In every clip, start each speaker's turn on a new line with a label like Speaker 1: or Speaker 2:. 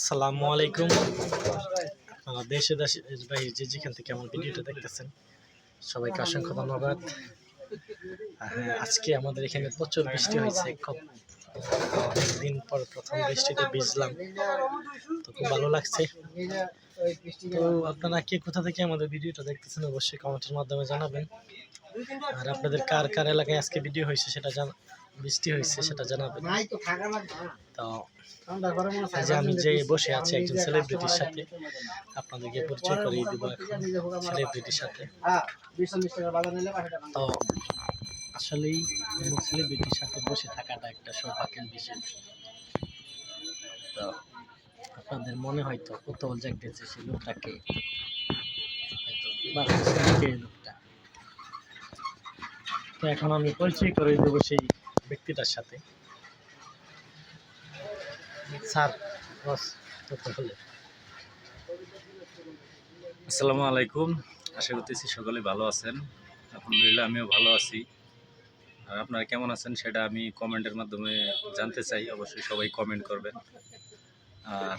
Speaker 1: আসসালামু আলাইকুম। দেশে দেশের ভাই যে যেখান থেকে আমার ভিডিওটা দেখতেছেন, সবাইকে অসংখ্য ধন্যবাদ। আজকে আমাদের এখানে প্রচুর বৃষ্টি হয়েছে, খুব দিন পর প্রথম বৃষ্টিতে ভিজলাম, তো খুব ভালো লাগছে। তো আপনারা কে কোথা থেকে আমাদের ভিডিওটা দেখতেছেন অবশ্যই কমেন্টের মাধ্যমে জানাবেন। আর আপনাদের কার কার এলাকায় আজকে ভিডিও হয়েছে সেটা বৃষ্টি হয়েছে সেটা জানাবেন। তো এই যে আমি যে বসে আছি একজন সেলিব্রিটির সাথে আপনাদেরকে পরিচয় করিয়ে দেবো এখন সেলিব্রিটির সাথে। তো আসলেই সেলিব্রিটির সাথে বসে থাকাটা একটা সৌভাগ্যের বিষয়। তো আপনাদের মনে হয়তো কৌতূহল জাগতেছে সেই লোকটাকে। হয়তো লোকটা। তো এখন আমি পরিচয় করে দেবো সেই ব্যক্তিটার সাথে। স্যার বস
Speaker 2: আসসালামু আলাইকুম। আশা করতেছি সকলে ভালো আছেন। আলহামদুলিল্লাহ আমিও ভালো আছি। আর আপনারা কেমন আছেন সেটা আমি কমেন্টের মাধ্যমে জানতে চাই। অবশ্যই সবাই কমেন্ট করবেন। আর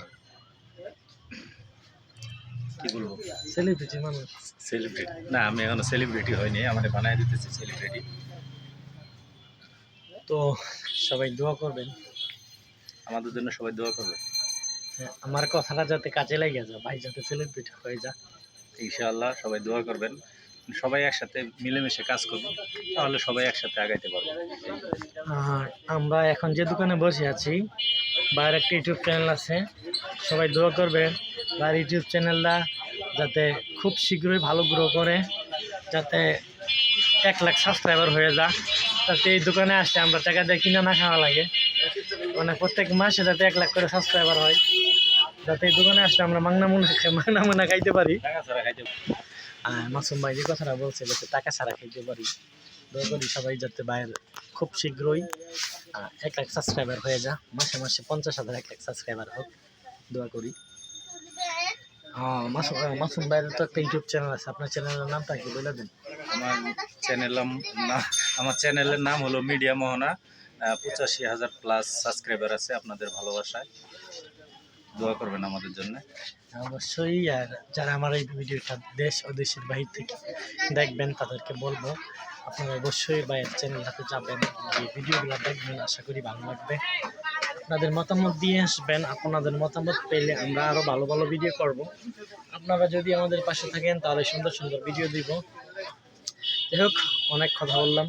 Speaker 2: কি বলব?
Speaker 1: সেলিব্রিটি মানুষ।
Speaker 2: সেলিব্রিটি না আমি এখনও সেলিব্রিটি হয়নি। আমার বানায় দিতেছি সেলিব্রিটি
Speaker 1: তো সবাই দোয়া করবেন।
Speaker 2: আমাদের জন্য সবাই দোয়া করবে
Speaker 1: হ্যাঁ, আমার কথাটা যাতে কাজে লাগে যায় ভাই যাতে সেলিব্রিটি হয়ে যায়।
Speaker 2: ইনশাআল্লাহ সবাই দোয়া করবেন। সবাই একসাথে মিলেমিশে কাজ করব তাহলে সবাই একসাথে আগাইতে পারব।
Speaker 1: আর আমরা এখন যে দোকানে বসে আছি বাইরে একটা ইউটিউব চ্যানেল আছে সবাই দোয়া করবে তার ইউটিউব চ্যানেলটা যাতে খুব শীঘ্রই ভালো গ্রো করে যাতে এক লাখ সাবস্ক্রাইবার হয়ে যায়। এই দোকানে আসলে আমরা টাকা দিয়ে কিনে না খাওয়া লাগে। মানে প্রত্যেক মাসে যাতে এক লাখ করে সাবস্ক্রাইবার হয়। যাতে এই দোকানে আসলে আমরা মাংনা মুনা মাংনা মুনা খাইতে পারি। মাসুম ভাই যে কথাটা বলছে যাতে টাকা ছাড়া খাইতে পারি। দয়া করি সবাই যাতে বাইরে খুব শীঘ্রই এক লাখ সাবস্ক্রাইবার হয়ে যা। মাসে মাসে পঞ্চাশ হাজার এক লাখ সাবস্ক্রাইবার হোক দোয়া করি। মাসুম মাসুম ভাইয়ের তো একটা ইউটিউব চ্যানেল আছে। আপনার চ্যানেলের নামটা কি বলে দিন?
Speaker 2: আমার চ্যানেল আমার চ্যানেলের নাম হলো মিডিয়া মোহনা পঁচাশি হাজার প্লাস সাবস্ক্রাইবার আছে আপনাদের ভালোবাসায়। দোয়া করবেন আমাদের জন্য।
Speaker 1: অবশ্যই, আর যারা আমার এই ভিডিওটা দেশ ও দেশের বাহির থেকে দেখবেন, তাদেরকে বলব, আপনারা অবশ্যই ভাইয়ের চ্যানেলটাতে যাবেন এই ভিডিওগুলো দেখবেন, আশা করি ভালো লাগবে। আপনাদের মতামত দিয়ে আসবেন, আপনাদের মতামত পেলে আমরা আরও ভালো ভালো ভিডিও করব। আপনারা যদি আমাদের পাশে থাকেন, তাহলে সুন্দর সুন্দর ভিডিও দিব। যাই অনেক কথা বললাম।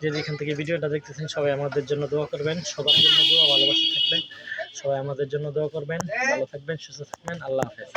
Speaker 1: যে যেখান থেকে ভিডিওটা দেখতেছেন, সবাই আমাদের জন্য দোয়া করবেন। সবার জন্য দোয়া, ভালোবাসা থাকবেন সবাই আমাদের জন্য দোয়া করবেন। ভালো থাকবেন, সুস্থ থাকবেন। আল্লাহ হাফেজ।